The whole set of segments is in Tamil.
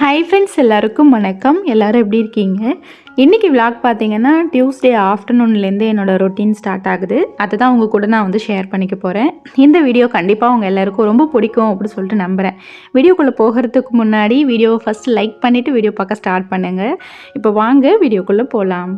ஹை ஃப்ரெண்ட்ஸ் எல்லாருக்கும் வணக்கம். எல்லாரும் எப்படி இருக்கீங்க? இன்றைக்கி விளாக் பார்த்தீங்கன்னா டியூஸ்டே ஆஃப்டர்நூன்லேருந்து என்னோடய ரொட்டீன் ஸ்டார்ட் ஆகுது. அதை தான் உங்கள் கூட நான் வந்து ஷேர் பண்ணிக்க போகிறேன் இந்த வீடியோ கண்டிப்பாக உங்கள் எல்லாருக்கும் ரொம்ப பிடிக்கும் அப்படின்னு சொல்லிட்டு நம்புகிறேன் வீடியோக்குள்ளே போகிறதுக்கு முன்னாடி வீடியோவை ஃபஸ்ட் லைக் பண்ணிவிட்டு வீடியோ பார்க்க ஸ்டார்ட் பண்ணுங்கள் இப்போ வாங்க வீடியோக்குள்ளே போகலாம்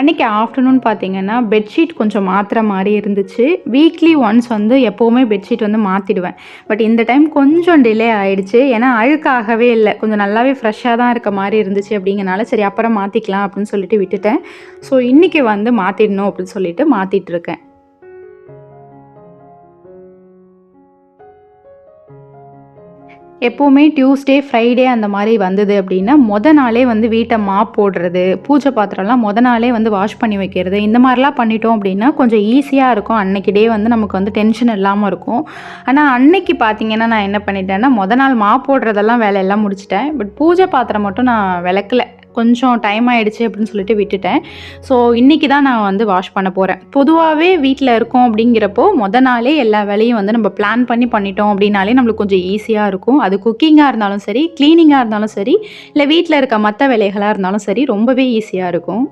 அன்றைக்கி ஆஃப்டர்நூன் பார்த்தீங்கன்னா பெட்ஷீட் கொஞ்சம் மாற்றுற மாதிரி இருந்துச்சு. வீக்லி ஒன்ஸ் வந்து எப்போவுமே பெட்ஷீட் வந்து மாற்றிடுவேன் பட் இந்த டைம் கொஞ்சம் டிலே ஆகிடுச்சு ஏன்னா அழுக்காகவே இல்லை. கொஞ்சம் நல்லாவே ஃப்ரெஷ்ஷாக தான் இருக்க மாதிரி இருந்துச்சு அப்படிங்கனால சரி அப்புறம் மாற்றிக்கலாம் அப்படின்னு சொல்லிட்டு விட்டுட்டேன். ஸோ இன்றைக்கி வந்து மாற்றிடணும் அப்படின்னு சொல்லிட்டு மாற்றிட்டுருக்கேன் எப்போவுமே டியூஸ்டே ஃப்ரைடே அந்த மாதிரி வந்தது அப்படின்னா மொத நாளே வந்து வீட்டை மாப் போடுறது பூஜை பாத்திரம்லாம் மொத நாளே வந்து வாஷ் பண்ணி வைக்கிறது இந்த மாதிரிலாம் பண்ணிட்டோம் அப்படின்னா கொஞ்சம் ஈஸியாக இருக்கும். அன்னைக்கு டே வந்து நமக்கு வந்து டென்ஷன் இல்லாமல் இருக்கும். ஆனால் அன்னைக்கு பார்த்தீங்கன்னா நான் என்ன பண்ணிட்டேன்னா மொதல் நாள் மாப் போடுறதெல்லாம் வேலையெல்லாம் முடிச்சிட்டேன். பட் பூஜை பாத்திரம் மட்டும் நான் விளக்கலை. கொஞ்சம் டைம் ஆயிடுச்சு அப்படின்னு சொல்லிட்டு விட்டுட்டேன். ஸோ இன்றைக்கி தான் நான் வந்து வாஷ் பண்ண போகிறேன் பொதுவாகவே வீட்டில் இருக்கோம் அப்படிங்கிறப்போ மொத நாளே எல்லா வேலையும் வந்து நம்ம பிளான் பண்ணி பண்ணிட்டோம் அப்படின்னாலே நம்மளுக்கு கொஞ்சம் ஈஸியாக இருக்கும். அது குக்கிங்காக இருந்தாலும் சரி க்ளீனிங்காக இருந்தாலும் சரி இல்லை வீட்டில் இருக்க மற்ற வேலைகளாக இருந்தாலும் சரி ரொம்பவே ஈஸியாக இருக்கும்.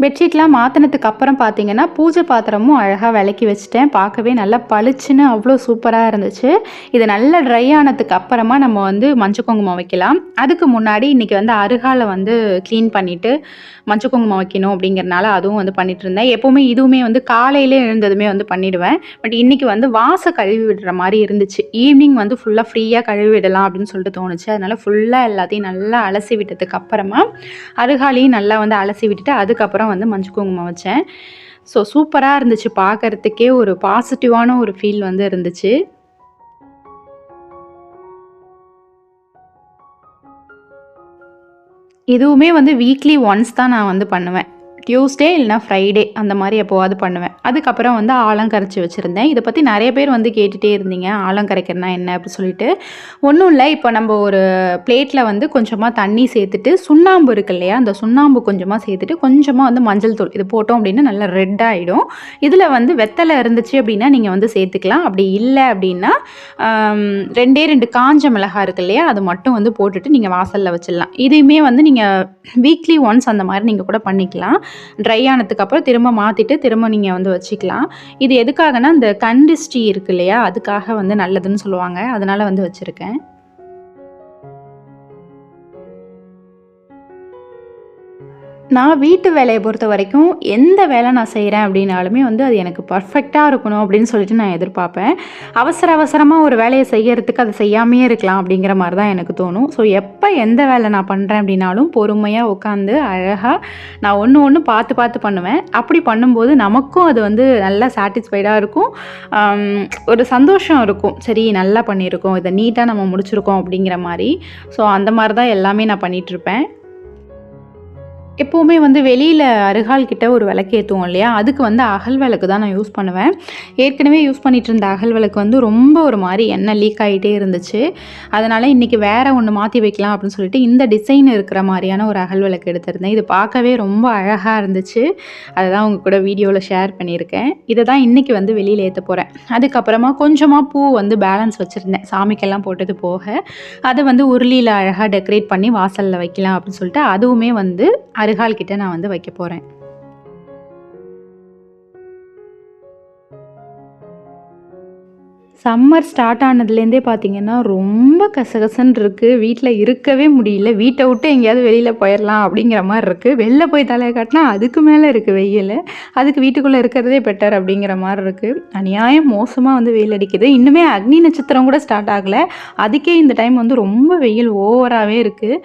பெட்ஷீட்லாம் மாற்றினதுக்கு அப்புறம் பார்த்தீங்கன்னா பூஜை பாத்திரமும் அழகாக விளக்கி வச்சுட்டேன். பார்க்கவே நல்லா பளிச்சுன்னு அவ்வளோ சூப்பராக இருந்துச்சு. இது நல்லா ட்ரை ஆனதுக்கு அப்புறமா நம்ம வந்து மஞ்சள் குங்குமம் வைக்கலாம். அதுக்கு முன்னாடி இன்றைக்கி வந்து அருகாலை வந்து க்ளீன் பண்ணிவிட்டு மஞ்சள் குங்குமம் வைக்கணும் அப்படிங்கிறனால அதுவும் வந்து பண்ணிகிட்டு இருந்தேன். எப்போவுமே இதுவுமே வந்து காலையிலே எழுந்ததுமே வந்து பண்ணிவிடுவேன் பட் இன்றைக்கி வந்து வாசை கழுவி விடுற மாதிரி இருந்துச்சு. ஈவினிங் வந்து ஃபுல்லாக ஃப்ரீயாக கழுவி விடலாம் அப்படின்னு சொல்லிட்டு தோணுச்சு. அதனால் ஃபுல்லாக எல்லாத்தையும் நல்லா அலசி விட்டதுக்கு அப்புறமா அருகாலையும் நல்லா வந்து அலசி விட்டுட்டு அதுக்கப்புறம் வந்து மஞ்சள் குங்குமம் வச்சேன். ஸோ சூப்பராக இருந்துச்சு. பார்க்கறதுக்கே ஒரு பாசிட்டிவான ஒரு ஃபீல் வந்து இருந்துச்சு. இதுவுமே வந்து வீக்லி ஒன்ஸ் தான் நான் வந்து பண்ணுவேன். டியூஸ்டே இல்லைனா ஃப்ரைடே அந்த மாதிரி எப்போவாது பண்ணுவேன். அதுக்கப்புறம் வந்து ஆழம் கரைச்சி வச்சுருந்தேன். இதை பற்றி நிறைய பேர் வந்து கேட்டுகிட்டே இருந்தீங்க. ஆலம் கரைக்கிறனா என்ன அப்படின்னு சொல்லிட்டு. ஒன்றும் இல்லை. இப்போ நம்ம ஒரு பிளேட்டில் வந்து கொஞ்சமாக தண்ணி சேர்த்துட்டு சுண்ணாம்பு இருக்கு இல்லையா? அந்த சுண்ணாம்பு கொஞ்சமாக சேர்த்துட்டு கொஞ்சமாக வந்து மஞ்சள் தூள் இது போட்டோம் அப்படின்னா நல்லா ரெட் ஆகிடும் இதில் வந்து வெத்தலை இருந்துச்சு அப்படின்னா நீங்கள் வந்து சேர்த்துக்கலாம். அப்படி இல்லை அப்படின்னா ரெண்டே ரெண்டு காஞ்ச மிளகாய் இருக்கு இல்லையா? அது மட்டும் வந்து போட்டுட்டு நீங்கள் வாசலில் வச்சிடலாம். இதையுமே வந்து நீங்கள் வீக்லி ஒன்ஸ் அந்த மாதிரி நீங்கள் கூட பண்ணிக்கலாம். ட்ரை ஆனதுக்கப்புறம் திரும்ப மாற்றிட்டு திரும்ப நீங்கள் வந்து வச்சுக்கலாம். இது எதுக்காகனா இந்த கண்டிஸ்டி இருக்கு இல்லையா? அதுக்காக வந்து நல்லதுன்னு சொல்லுவாங்க. அதனால் வந்து வச்சுருக்கேன். நான் வீட்டு வேலையை பொறுத்த வரைக்கும் எந்த வேலை நான் செய்கிறேன் அப்படின்னாலுமே வந்து அது எனக்கு பர்ஃபெக்டாக இருக்கணும் அப்படின்னு சொல்லிட்டு நான் எதிர்பார்ப்பேன். அவசர அவசரமாக ஒரு வேலையை செய்யறதுக்கு அதை செய்யாமையே இருக்கலாம் அப்படிங்கிற மாதிரி தான் எனக்கு தோணும். ஸோ எப்போ எந்த வேலை நான் பண்ணுறேன் அப்படின்னாலும் பொறுமையாக உட்காந்து அழகாக நான் ஒன்று ஒன்று பார்த்து பார்த்து பண்ணுவேன். அப்படி பண்ணும்போது நமக்கும் அது வந்து நல்லா சாட்டிஸ்ஃபைடாக இருக்கும். ஒரு சந்தோஷம் இருக்கும். சரி நல்லா பண்ணியிருக்கோம். இதை நீட்டாக நம்ம முடிச்சிருக்கோம் அப்படிங்கிற மாதிரி. ஸோ அந்த மாதிரி தான் எல்லாமே நான் பண்ணிகிட்ருப்பேன் எப்போவுமே வந்து வெளியில் அருகால் கிட்ட ஒரு விளக்கு ஏற்றுவோம் இல்லையா? அதுக்கு வந்து அகல் விளக்கு தான் நான் யூஸ் பண்ணுவேன். ஏற்கனவே யூஸ் பண்ணிகிட்டு இருந்த அகல் விளக்கு வந்து ரொம்ப ஒரு மாதிரி எண்ணெய் லீக் ஆகிட்டே இருந்துச்சு. அதனால் இன்றைக்கி வேறு ஒன்று மாற்றி வைக்கலாம் அப்படின்னு சொல்லிட்டு இந்த டிசைன் இருக்கிற மாதிரியான ஒரு அகல் விளக்கு எடுத்திருந்தேன். இது பார்க்கவே ரொம்ப அழகாக இருந்துச்சு. அதை தான் உங்கள் கூட வீடியோவில் ஷேர் பண்ணியிருக்கேன். இதை தான் இன்றைக்கி வந்து வெளியில் ஏற்ற போகிறேன் அதுக்கப்புறமா கொஞ்சமாக பூ வந்து பேலன்ஸ் வச்சுருந்தேன். சாமிக்கெல்லாம் போட்டது போக. அதை வந்து உருளியில் அழகாக டெக்கரேட் பண்ணி வாசலில் வைக்கலாம் அப்படின்னு சொல்லிட்டு அதுவுமே வந்து அருகால் கிட்ட நான் வந்து வைக்க போகிறேன் சம்மர் ஸ்டார்ட் ஆனதுலேருந்தே பார்த்தீங்கன்னா ரொம்ப கசகசன்னு இருக்குது வீட்டில் இருக்கவே முடியல. வீட்டை விட்டு எங்கேயாவது வெளியில் போயிடலாம் அப்படிங்கிற மாதிரி இருக்குது வெளில போய் தலையை காட்டினா அதுக்கு மேலே இருக்குது வெயில். அதுக்கு வீட்டுக்குள்ளே இருக்கிறதே பெட்டர் அப்படிங்கிற மாதிரி இருக்குது அநியாயம் மோசமாக வந்து வெயில் அடிக்குது. இன்னுமே அக்னி நட்சத்திரம் கூட ஸ்டார்ட் ஆகலை. அதுக்கே இந்த டைம் வந்து ரொம்ப வெயில் ஓவராகவே இருக்குது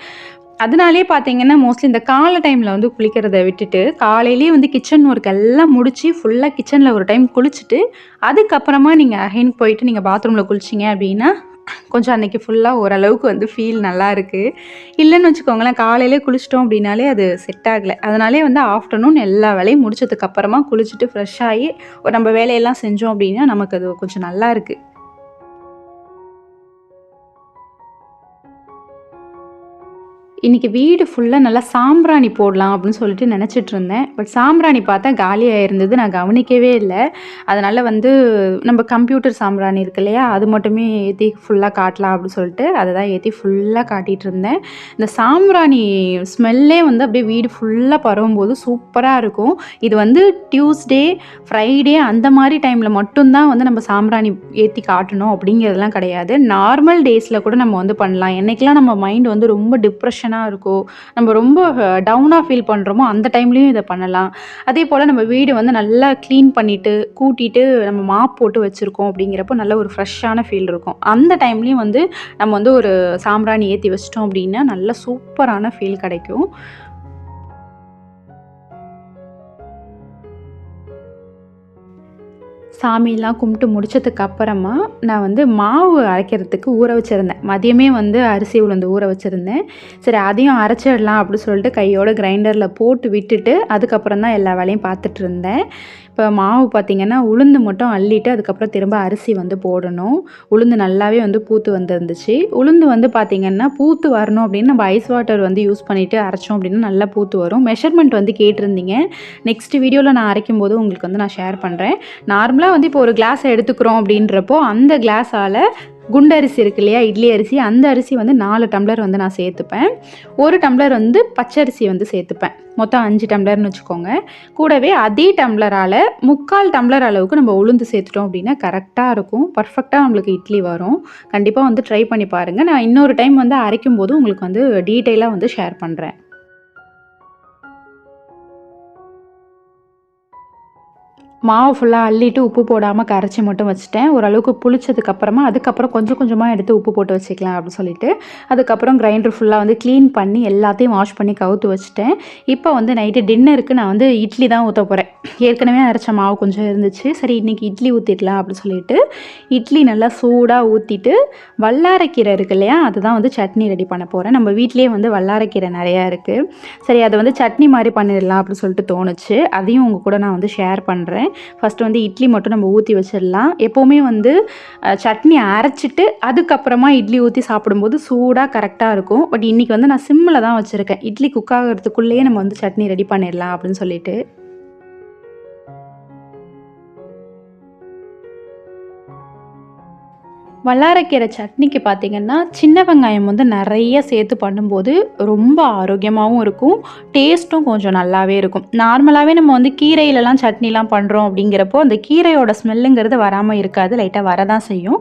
அதனாலே பார்த்தீங்கன்னா மோஸ்ட்லி இந்த காலை டைமில் வந்து குளிக்கிறத விட்டுட்டு காலையிலேயே வந்து கிச்சன் ஒர்க் எல்லாம் முடித்து ஃபுல்லாக கிச்சனில் ஒரு டைம் குளிச்சுட்டு அதுக்கப்புறமா நீங்கள் அகைன் போயிட்டு நீங்கள் பாத்ரூமில் குளிச்சிங்க அப்படின்னா கொஞ்சம் அன்றைக்கி ஃபுல்லாக ஓரளவுக்கு வந்து ஃபீல் நல்லா இருக்குது இல்லைன்னு வச்சுக்கோங்களேன் காலையிலே குளிச்சிட்டோம் அப்படின்னாலே அது செட் ஆகலை. அதனாலே வந்து ஆஃப்டர்நூன் எல்லா வேலையும் முடிச்சதுக்கப்புறமா குளிச்சுட்டு ஃப்ரெஷ் ஆகி நம்ம வேலையெல்லாம் செஞ்சோம் அப்படின்னா நமக்கு அது கொஞ்சம் நல்லா இருக்குது இன்றைக்கி வீடு ஃபுல்லாக நல்லா சாம்பிராணி போடலாம் அப்படின்னு சொல்லிட்டு நினச்சிட்டு இருந்தேன். பட் சாம்பிராணி பார்த்தா காலியாக இருந்தது நான் கவனிக்கவே இல்லை. அதனால் வந்து நம்ம கம்ப்யூட்டர் சாம்பிராணி இருக்கு இல்லையா அது மட்டுமே ஏற்றி ஃபுல்லாக காட்டலாம் அப்படின்னு சொல்லிட்டு அதை தான் ஏற்றி ஃபுல்லாக காட்டிகிட்டு இருந்தேன். இந்த சாம்பிராணி ஸ்மெல்லே வந்து அப்படியே வீடு ஃபுல்லாக பரவும்போது சூப்பராக இருக்கும். இது வந்து டியூஸ்டே ஃப்ரைடே அந்த மாதிரி டைமில் மட்டும்தான் வந்து நம்ம சாம்பிராணி ஏற்றி காட்டணும் அப்படிங்கிறதுலாம் கிடையாது. நார்மல் டேஸில் கூட நம்ம வந்து பண்ணலாம். என்றைக்கெல்லாம் நம்ம மைண்ட் வந்து ரொம்ப டென்ஷனாக இருக்கோ நம்ம ரொம்ப டவுனாக ஃபீல் பண்ணுறோமோ அந்த டைம்லேயும் இதை பண்ணலாம். அதே போல் நம்ம வீடு வந்து நல்லா க்ளீன் பண்ணிவிட்டு கூட்டிட்டு நம்ம மாப் போட்டு வச்சுருக்கோம் அப்படிங்கிறப்போ நல்ல ஒரு ஃப்ரெஷ்ஷான ஃபீல் இருக்கும். அந்த டைம்லேயும் வந்து நம்ம வந்து ஒரு சாம்பிராணி ஏற்றி வச்சிட்டோம் அப்படின்னா நல்ல சூப்பரான ஃபீல் கிடைக்கும். சாமியெல்லாம் கும்பிட்டு முடித்ததுக்கு அப்புறமா நான் வந்து மாவு அரைக்கிறதுக்கு ஊற வச்சுருந்தேன். மதியமே வந்து அரிசி உளுந்து ஊற வச்சுருந்தேன். சரி அதையும் அரைச்சிடலாம் அப்படின்னு சொல்லிட்டு கையோட கிரைண்டரில் போட்டு விட்டுட்டு அதுக்கப்புறம் தான் எல்லா வேலையும் பார்த்துட்டு இருந்தேன். இப்போ மாவு பார்த்திங்கன்னா உளுந்து மட்டும் அள்ளிட்டு அதுக்கப்புறம் திரும்ப அரிசி வந்து போடணும். உளுந்து நல்லாவே வந்து பூத்து வந்துருந்துச்சு. உளுந்து வந்து பார்த்திங்கன்னா பூத்து வரணும் அப்படின்னு நம்ம ஐஸ் வாட்டர் வந்து யூஸ் பண்ணிவிட்டு அரைச்சோம் அப்படின்னா நல்லா பூத்து வரும். மெஷர்மெண்ட் வந்து கேட்டிருந்தீங்க. நெக்ஸ்ட் வீடியோவில் நான் அரைக்கும் போது உங்களுக்கு வந்து நான் ஷேர் பண்ணுறேன் நார்மலாக வந்து இப்போ ஒரு கிளாஸ் எடுத்துக்கிறோம் அப்படின்றப்போ அந்த கிளாஸால் குண்டரிசி இருக்கு இல்லையா? இட்லி அரிசி. அந்த அரிசி வந்து நாலு டம்ளர் வந்து நான் சேர்த்துப்பேன். ஒரு டம்ளர் வந்து பச்சரிசி வந்து சேர்த்துப்பேன். மொத்தம் அஞ்சு டம்ளர்னு வச்சுக்கோங்க. கூடவே அதே டம்ளரால் முக்கால் டம்ளர் அளவுக்கு நம்ம உளுந்து சேர்த்துட்டோம் அப்படின்னா கரெக்டாக இருக்கும். பர்ஃபெக்டாக நம்மளுக்கு இட்லி வரும். கண்டிப்பாக வந்து ட்ரை பண்ணி பாருங்கள் நான் இன்னொரு டைம் வந்து அரைக்கும் போது உங்களுக்கு வந்து டீட்டெயிலாக வந்து ஷேர் பண்ணுறேன் மாவு ஃபுல்லாக அள்ளிட்டு உப்பு போடாமல் கரைச்சி மட்டும் வச்சுட்டேன். ஓரளவுக்கு புளிச்சதுக்கப்புறமா அதுக்கப்புறம் கொஞ்சம் கொஞ்சமாக எடுத்து உப்பு போட்டு வச்சுக்கலாம் அப்படின்னு சொல்லிட்டு அதுக்கப்புறம் கிரைண்டர் ஃபுல்லாக வந்து க்ளீன் பண்ணி எல்லாத்தையும் வாஷ் பண்ணி கவுத்து வச்சுட்டேன். இப்போ வந்து நைட்டு டின்னருக்கு நான் வந்து இட்லி தான் ஊற்ற போகிறேன் ஏற்கனவே அரைச்ச மாவு கொஞ்சம் இருந்துச்சு. சரி இன்றைக்கி இட்லி ஊற்றிடலாம் அப்படின்னு சொல்லிட்டு இட்லி நல்லா சூடாக ஊற்றிட்டு வல்லாரக்கீரை இருக்கு இல்லையா அதுதான் வந்து சட்னி ரெடி பண்ண போகிறேன் நம்ம வீட்லேயே வந்து வல்லாரக்கீரை நிறையா இருக்குது சரி அதை வந்து சட்னி மாதிரி பண்ணிடலாம் அப்படின்னு சொல்லிட்டு தோணுச்சு. அதையும் உங்கள் கூட நான் வந்து ஷேர் பண்ணுறேன் ஃபஸ்ட்டு வந்து இட்லி மட்டும் நம்ம ஊற்றி வச்சிடலாம். எப்போவுமே வந்து சட்னி அரைச்சிட்டு அதுக்கப்புறமா இட்லி ஊற்றி சாப்பிடும்போது சூடாக கரெக்டாக இருக்கும். பட் இன்றைக்கி வந்து நான் சிம்மில் தான் வச்சுருக்கேன். இட்லி குக் ஆகிறதுக்குள்ளேயே நம்ம வந்து சட்னி ரெடி பண்ணிடலாம் அப்படின்னு சொல்லிட்டு. வல்லாரக்கீரை சட்னிக்கு பார்த்தீங்கன்னா சின்ன வெங்காயம் வந்து நிறைய சேர்த்து பண்ணும்போது ரொம்ப ஆரோக்கியமாகவும் இருக்கும். டேஸ்ட்டும் கொஞ்சம் நல்லாவே இருக்கும். நார்மலாகவே நம்ம வந்து கீரையிலலாம் சட்னிலாம் பண்ணுறோம் அப்படிங்கிறப்போ அந்த கீரையோட ஸ்மெல்லுங்கிறது வராமல் இருக்காது. லைட்டாக வரதான் செய்யும்.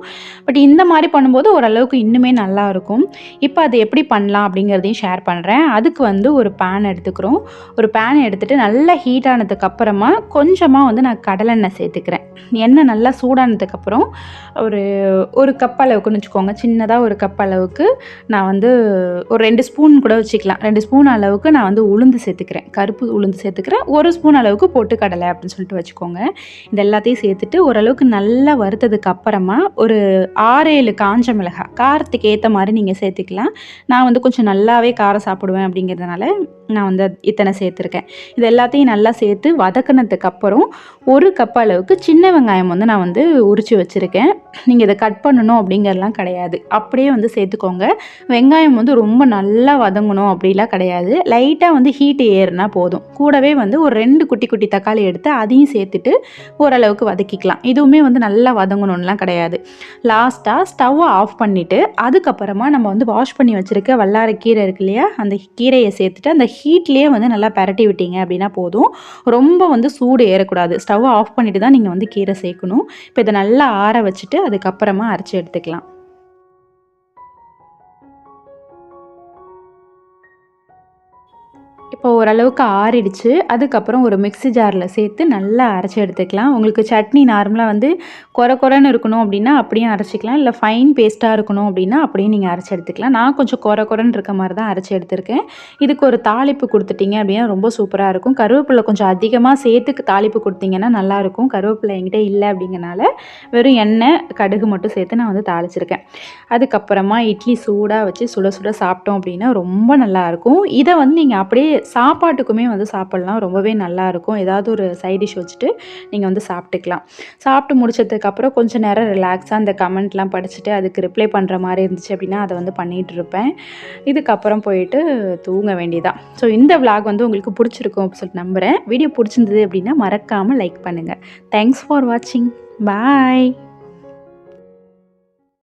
பட் இந்த மாதிரி பண்ணும்போது ஓரளவுக்கு இன்னுமே நல்லா இருக்கும். இப்போ அதை எப்படி பண்ணலாம் அப்படிங்கிறதையும் ஷேர் பண்ணுறேன் அதுக்கு வந்து ஒரு பேன் எடுத்துக்கிறோம். ஒரு பேன் எடுத்துகிட்டு நல்லா ஹீட் ஆனதுக்கு அப்புறமா கொஞ்சமாக வந்து நான் கடலெண்ணெய் சேர்த்துக்கிறேன். எண்ணெய் நல்லா சூடானதுக்கப்புறம் ஒரு ஒரு கப் அளவுக்குன்னு வச்சுக்கோங்க. சின்னதாக ஒரு கப் அளவுக்கு நான் வந்து ஒரு ரெண்டு ஸ்பூன் கூட வச்சுக்கலாம். ரெண்டு ஸ்பூன் அளவுக்கு நான் வந்து உளுந்து சேர்த்துக்கிறேன். கருப்பு உளுந்து சேர்த்துக்கிறேன். ஒரு ஸ்பூன் அளவுக்கு பொட்டுக்கடலை அப்படின்னு சொல்லிட்டு வச்சுக்கோங்க. இது எல்லாத்தையும் சேர்த்துட்டு ஓரளவுக்கு நல்லா வறுத்ததுக்கு அப்புறமா ஒரு ஆறு ஏழு காஞ்ச மிளகாய் காரத்துக்கு ஏற்ற மாதிரி நீங்கள் சேர்த்துக்கலாம். நான் வந்து கொஞ்சம் நல்லாவே காரம் சாப்பிடுவேன் அப்படிங்கிறதுனால நான் வந்து இத்தனை சேர்த்துருக்கேன். இது எல்லாத்தையும் நல்லா சேர்த்து வதக்கினதுக்கு அப்புறம் ஒரு கப் அளவுக்கு சின்ன வெங்காயம் வந்து நான் வந்து உரித்து வச்சுருக்கேன். நீங்கள் இதை கட் பண்ணணும் அப்படிங்கிறலாம் கிடையாது. அப்படியே வந்து சேர்த்துக்கோங்க. வெங்காயம் வந்து ரொம்ப நல்லா வதங்கணும் அப்படிலாம் கிடையாது. லைட்டாக வந்து ஹீட் ஏறுனா போதும். கூடவே வந்து ஒரு ரெண்டு குட்டி குட்டி தக்காளி எடுத்து அதையும் சேர்த்துட்டு ஓரளவுக்கு வதக்கிக்கலாம். இதுவுமே வந்து நல்லா வதங்கணும்லாம் கிடையாது. லாஸ்ட்டாக ஸ்டவ்வை ஆஃப் பண்ணிவிட்டு அதுக்கப்புறமா நம்ம வந்து வாஷ் பண்ணி வச்சுருக்க வல்லார கீரை இருக்கு இல்லையா? அந்த கீரையை சேர்த்துட்டு அந்த ஹீட்லேயே வந்து நல்லா பரட்டி விட்டீங்க அப்படின்னா போதும். ரொம்ப வந்து சூடு ஏறக்கூடாது. ஸ்டவ் ஆஃப் பண்ணிட்டு தான் நீங்கள் வந்து கீரை சேர்க்கணும். இப்போ இதை நல்லா ஆற வச்சுட்டு அதுக்கப்புறமா அரைச்சி எடுத்துக்கலாம். இப்போ ஓரளவுக்கு ஆறிடுச்சு. அதுக்கப்புறம் ஒரு மிக்ஸி ஜாரில் சேர்த்து நல்லா அரைச்சி எடுத்துக்கலாம். உங்களுக்கு சட்னி நார்மலாக வந்து கொர கொரன்னு இருக்கணும் அப்படின்னா அப்படியும் அரைச்சிக்கலாம். இல்லை ஃபைன் பேஸ்ட்டாக இருக்கணும் அப்படின்னா அப்படியே நீங்கள் அரைச்சி எடுத்துக்கலாம். நான் கொஞ்சம் கொர கொரன்னு இருக்க மாதிரி தான் அரைச்சி எடுத்திருக்கேன். இதுக்கு ஒரு தாளிப்பு கொடுத்துட்டீங்க அப்படின்னா ரொம்ப சூப்பராக இருக்கும். கருவேப்பிலை கொஞ்சம் அதிகமாக சேர்த்து தாளிப்பு கொடுத்தீங்கன்னா நல்லாயிருக்கும் கருவேப்பிலை என்கிட்ட இல்லை அப்படிங்கனால வெறும் எண்ணெய் கடுகு மட்டும் சேர்த்து நான் வந்து தாளிச்சிருக்கேன். அதுக்கப்புறமா இட்லி சூடாக வச்சு சுட சுட சாப்பிட்டோம் அப்படின்னா ரொம்ப நல்லாயிருக்கும் இதை வந்து நீங்கள் அப்படியே சாப்பாட்டுக்குமே வந்து சாப்பிட்லாம். ரொம்பவே நல்லாயிருக்கும் ஏதாவது ஒரு சைட் டிஷ் வச்சுட்டு நீங்கள் வந்து சாப்பிட்டுக்கலாம். சாப்பிட்டு முடிச்சதுக்கப்புறம் கொஞ்சம் நேரம் ரிலாக்ஸாக அந்த கமெண்ட்லாம் படிச்சுட்டு அதுக்கு ரிப்ளை பண்ணுற மாதிரி இருந்துச்சு அப்படின்னா அதை வந்து பண்ணிகிட்டு இருப்பேன். இதுக்கப்புறம் போயிட்டு தூங்க வேண்டியதான் ஸோ இந்த விளாக் வந்து உங்களுக்கு பிடிச்சிருக்கும் அப்படின்னு சொல்லிட்டு நம்புகிறேன் வீடியோ பிடிச்சிருந்தது அப்படின்னா மறக்காமல் லைக் பண்ணுங்கள் தேங்க்ஸ் ஃபார் வாட்சிங் பாய்